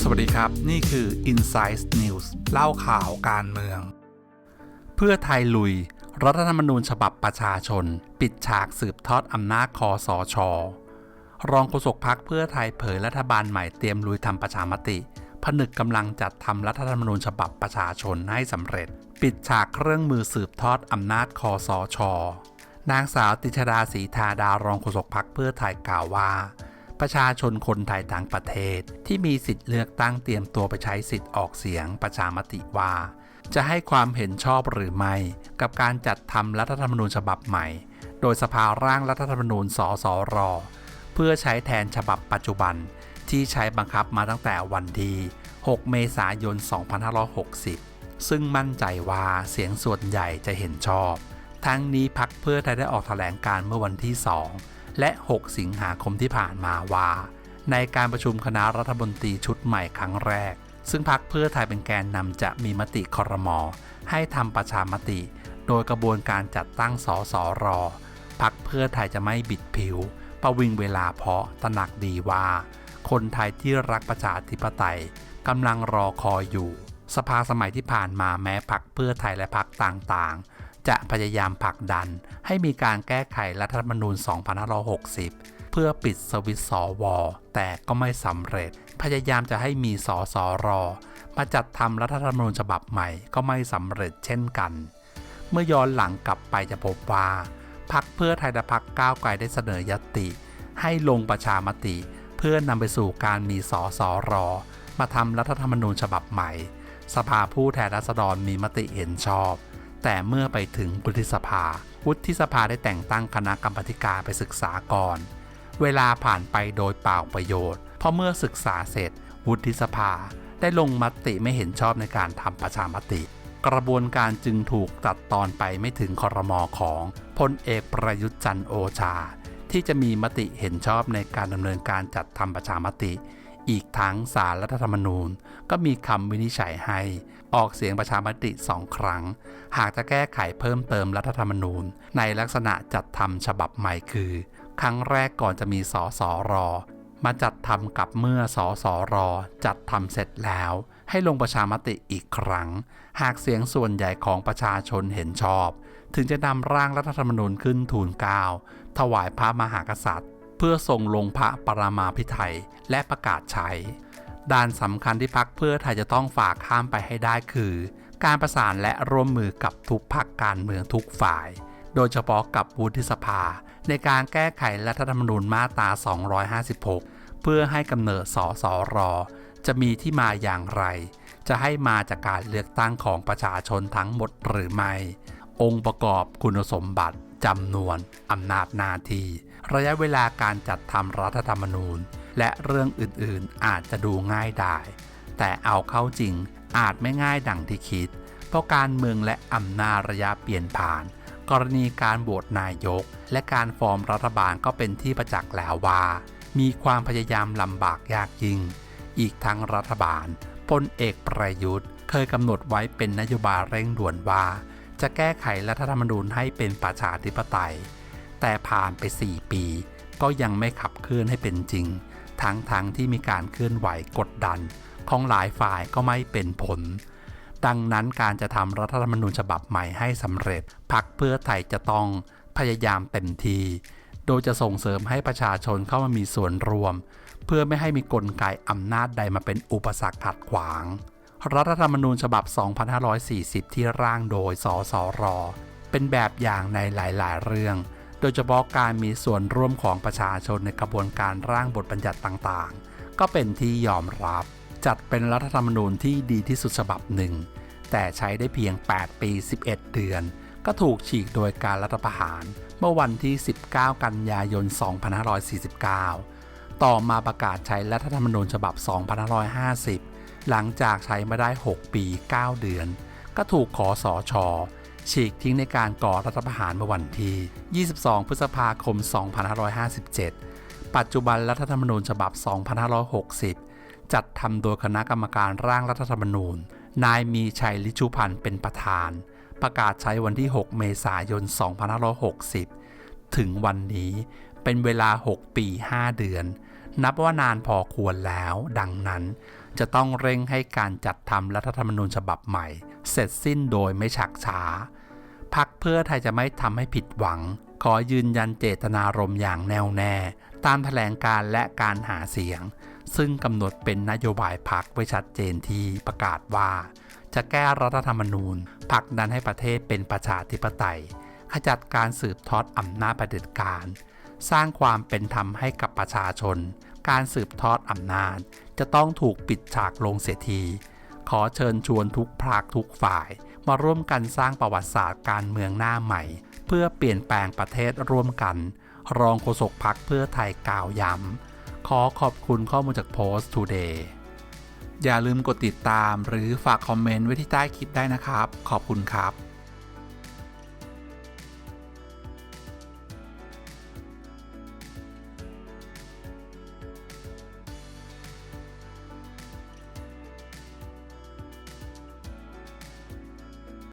สวัสดีครับ นี่คือ Insight News เล่าข่าวการเมือง เพื่อไทยลุย รัฐธรรมนูญฉบับประชาชน ปิดฉากสืบทอดอำนาจคอสอชอรองโฆษกพักเพื่อไทยเผยรัฐบาลใหม่เตรียมลุยทำประชามติผนึกกำลังจัดทำรัฐธรรมนูญฉบับประชาชนให้สำเร็จ ปิดฉากเครื่องมือสืบทอดอำนาจคอสอชอ นางสาวติชดาศรีทาดารองโฆษกพักเพื่อไทยกล่าวว่า ประชาชนคนไทยต่างประเทศ ที่มีสิทธิ์เลือกตั้งเตรียมตัวไปใช้สิทธิ์ออกเสียงประชามติว่า จะให้ความเห็นชอบหรือไม่ กับการจัดทำรัฐธรรมนูญฉบับใหม่ โดยสภาร่างรัฐธรรมนูญสสร เพื่อใช้แทนฉบับปัจจุบันที่ใช้บังคับมาตั้งแต่วันที่ 6 เมษายน 2560 ซึ่งมั่นใจว่าเสียงส่วนใหญ่จะเห็นชอบ ทั้งนี้พักเพื่อไทยได้ออกแถลงการเมื่อวันที่ 2 และ 6 สิงหาคมที่ผ่านมาว่า ในการประชุมคณะรัฐมนตรีชุดใหม่ครั้งแรก ซึ่งพักเพื่อไทยเป็นแกนนำจะมีมติคอรมอให้ทำประชามติ โดยกระบวนการจัดตั้งสสรพักเพื่อไทยจะไม่บิดผิว ประวิงเวลาเพราะตระหนักดีว่า คนไทยที่รักประชาธิปไตยกำลังรอคอยอยู่ สภาสมัยที่ผ่านมาแม้พักเพื่อไทยและพักต่างๆ จะพยายามผลักดัน ให้มีการแก้ไขรัฐธรรมนูญ 2560 เพื่อปิดสวิตช์สวแต่ก็ไม่สำเร็จ พยายามจะให้มีสอสอรอมาจัดทำรัฐธรรมนูญฉบับใหม่ก็ไม่สำเร็จเช่นกัน เมื่อย้อนหลังกลับไปจะพบว่าพักเพื่อไทยและพักก้าวไกลได้เสนอยติ ให้ลงประชามติ เพื่อนำไปสู่การมีสอสอรอมาทำรัฐธรรมนูญฉบับใหม่ สภาผู้แทนราษฎรมีมติเห็นชอบ แต่เมื่อไปถึงวุฒิสภา วุฒิสภาได้แต่งตั้งคณะกรรมาการไปศึกษาก่อน เวลาผ่านไปโดยเปล่าประโยชน์ เพราะเมื่อศึกษาเสร็จ วุฒิสภาได้ลงมติไม่เห็นชอบในการทำประชามติ กระบวนการจึงถูกตัดตอนไปไม่ถึงคอรมอของพลเอกประยุทธ์จันทร์โอชา ที่จะมีมติเห็นชอบในการดำเนินการจัดทำประชามติ อีกทั้งสารรัฐธรรมนูญ ก็มีคำวินิจฉัยให้ ออกเสียงประชามติสองครั้ง หากจะแก้ไขเพิ่มเติมรัฐธรรมนูญ ในลักษณะจัดทำฉบับใหม่คือ ครั้งแรกก่อนจะมีสสรมาจัดทำกับเมื่อสสรจัดทำเสร็จแล้ว ให้ลงประชามติอีกครั้ง หากเสียงส่วนใหญ่ของประชาชนเห็นชอบ ถึงจะนำร่างรัฐธรรมนูญขึ้นทูลเกล้าถวายพระมหากษัตริย์ เพื่อส่งลงพระปรามาพิไทยและประกาศใช้ด้านสำคัญที่พักเพื่อไทยจะต้องฝากข้ามไปให้ได้คือ การประสานและร่วมมือกับทุกพักการเมืองทุกฝ่าย โดยเฉพาะกับวุฒิสภา ในการแก้ไขรัฐธรรมนูญมาตรา 256 เพื่อให้กำเนิดสสร จะมีที่มาอย่างไร จะให้มาจากการเลือกตั้งของประชาชนทั้งหมดหรือไม่ องค์ประกอบคุณสมบัติจำนวนอำนาจหน้าที่ ระยะเวลาการจัดทำรัฐธรรมนูญ และเรื่องอื่นๆอาจจะดูง่ายได้แต่เอาเข้าจริงอาจไม่ง่ายดังที่คิด เพราะการเมืองและอำนาจระยะเปลี่ยนผ่าน กรณีการโหวตนายก และการฟอร์มรัฐบาลก็เป็นที่ประจักษ์แล้วว่า มีความพยายามลำบากยากยิ่ง อีกทั้งรัฐบาลพลเอกประยุทธ์ เคยกำหนดไว้เป็นนโยบายเร่งด่วนว่า จะแก้ไขรัฐธรรมนูญให้เป็นประชาธิปไตย แต่ผ่านไป 4 ปี ก็ยังไม่ขับเคลื่อนให้เป็นจริง ทั้งทั้งที่มีการเคลื่อนไหวกดดัน ของหลายฝ่ายก็ไม่เป็นผล ดังนั้นการจะทำรัฐธรรมนูญฉบับใหม่ให้สำเร็จพรรคเพื่อไทยจะต้องพยายามเต็มที โดยจะส่งเสริมให้ประชาชนเข้ามามีส่วนร่วม เพื่อไม่ให้มีกลไกอำนาจใดมาเป็นอุปสรรคขัดขวาง รัฐธรรมนูญฉบับ 2540 ที่ร่างโดย สสร เป็นแบบอย่างในหลาย ๆ เรื่อง ดยเฉพาะการมีส่วนร่วมของประชาชนในกระบวนการร่างบทบัญญัติต่างๆ ก็เป็นที่ยอมรับ จัดเป็นรัฐธรรมนูญที่ดีที่สุดฉบับหนึ่ง แต่ใช้ได้เพียง 8 ปี 11 เดือน ก็ถูกฉีกโดยการรัฐประหาร เมื่อวันที่ 19 กันยายน 2549 ต่อมาประกาศใช้รัฐธรรมนูญฉบับ 2550 หลังจากใช้มาได้ 6 ปี 9 เดือน ก็ถูกขอสอชอ ฉีกทิ้งในการก่อรัฐประหารเมื่อวันที่ 22 พฤษภาคม 2557 ปัจจุบันรัฐธรรมนูญฉบับ 2560 จัดทำโดยคณะกรรมการร่างรัฐธรรมนูญ นายมีชัยลิชุพันธ์เป็นประธาน ประกาศใช้วันที่ 6 เมษายน 2560 ถึงวันนี้เป็นเวลา 6 ปี 5 เดือน นับว่านานพอควรแล้ว ดังนั้นจะต้องเร่งให้การจัดทำรัฐธรรมนูญฉบับใหม่ เสร็จสิ้นโดยไม่ชักช้าพักเพื่อไทยจะไม่ทำให้ผิดหวัง ขอยืนยันเจตนารมณ์อย่างแน่วแน่ ตามแถลงการและการหาเสียง ซึ่งกำหนดเป็นนโยบายพักไว้ชัดเจนที่ประกาศว่า จะแก้รัฐธรรมนูญผลักดันให้ประเทศเป็นประชาธิปไตย ขจัดการสืบทอดอำนาจเผด็จการ สร้างความเป็นธรรมให้กับประชาชน การสืบทอดอำนาจ จะต้องถูกปิดฉากลงเสียที ขอเชิญชวนทุกภาคทุกฝ่าย มาร่วมกันสร้างประวัติศาสตร์การเมืองหน้าใหม่ เพื่อเปลี่ยนแปลงประเทศร่วมกัน รองโฆษกพักเพื่อไทยกล่าวย้ำขอขอบคุณข้อมูลจากโพสต์ Today อย่าลืมกดติดตามหรือฝากคอมเมนต์ไว้ที่ใต้คลิปได้นะครับ ขอบคุณครับ